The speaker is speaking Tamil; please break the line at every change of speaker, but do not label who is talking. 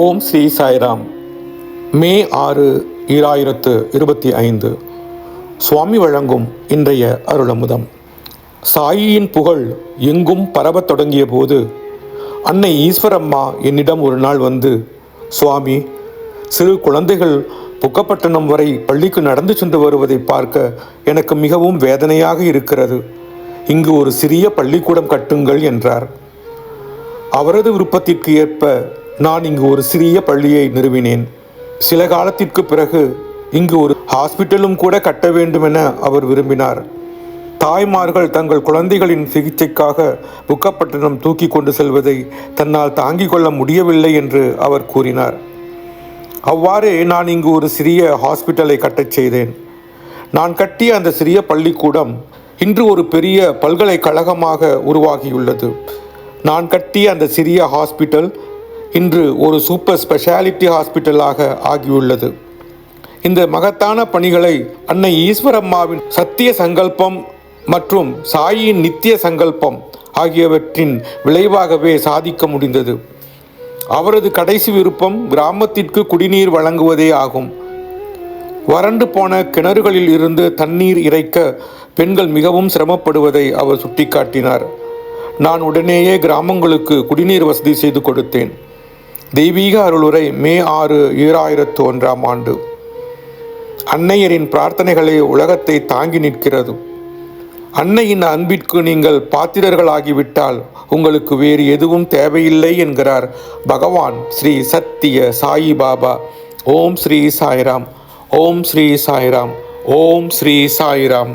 ஓம் ஸ்ரீ சாய்ராம். மே ஆறு ஈராயிரத்து இருபத்தி ஐந்து. சுவாமி வழங்கும் இன்றைய அருளமுதம். சாயியின் புகழ் எங்கும் பரவத் தொடங்கிய போது அன்னை ஈஸ்வரம்மா என்னிடம் ஒரு நாள் வந்து சுவாமி சிறு குழந்தைகள் புக்கப்பட்டணம் வரை பள்ளிக்கு நடந்து சென்று வருவதை பார்க்க எனக்கு மிகவும் வேதனையாக இருக்கிறது. இங்கு ஒரு சிறிய பள்ளிக்கூடம் கட்டுங்கள் என்றார். அவரது விருப்பத்திற்கு ஏற்ப நான் இங்கு ஒரு சிறிய பள்ளியை நிறுவினேன். சில காலத்திற்கு பிறகு இங்கு ஒரு ஹாஸ்பிட்டலும் கூட கட்ட வேண்டும் என அவர் விரும்பினார். தாய்மார்கள் தங்கள் குழந்தைகளின் சிகிச்சைக்காக புக்கப்பட்டினம் தூக்கி கொண்டு செல்வதை தன்னால் தாங்கிக் கொள்ள முடியவில்லை என்று அவர் கூறினார். அவ்வாறே நான் இங்கு ஒரு சிறிய ஹாஸ்பிட்டலை கட்டச் செய்தேன். நான் கட்டிய அந்த சிறிய பள்ளிக்கூடம் இன்று ஒரு பெரிய பல்கலைக்கழகமாக உருவாகியுள்ளது. நான் கட்டிய அந்த சிறிய ஹாஸ்பிட்டல் இன்று ஒரு சூப்பர் ஸ்பெஷாலிட்டி ஹாஸ்பிட்டலாக ஆகியுள்ளது. இந்த மகத்தான பணிகளை அன்னை ஈஸ்வரம்மாவின் சத்திய சங்கல்பம் மற்றும் சாயின் நித்திய சங்கல்பம் ஆகியவற்றின் விளைவாகவே சாதிக்க முடிந்தது. அவரது கடைசி விருப்பம் கிராமத்திற்கு குடிநீர் வழங்குவதே ஆகும். வறண்டு போன கிணறுகளில் இருந்து தண்ணீர் இறைக்க பெண்கள் மிகவும் சிரமப்படுவதை அவர் சுட்டிக்காட்டினார். நான் உடனேயே கிராமங்களுக்கு குடிநீர் வசதி செய்து கொடுத்தேன். தெய்வீக அருளுரை மே ஆறு ஈராயிரத்து ஒன்றாம் ஆண்டு. அன்னையரின் பிரார்த்தனைகளை உலகத்தை தாங்கி நிற்கிறது. அன்னையின் அன்பிற்கு நீங்கள் பாத்திரர்களாகிவிட்டால் உங்களுக்கு வேறு எதுவும் தேவையில்லை என்கிறார் பகவான் ஸ்ரீ சத்திய சாயி பாபா. ஓம் ஸ்ரீ சாய்ராம் ஓம் ஸ்ரீ சாய்ராம் ஓம் ஸ்ரீ சாய்ராம்.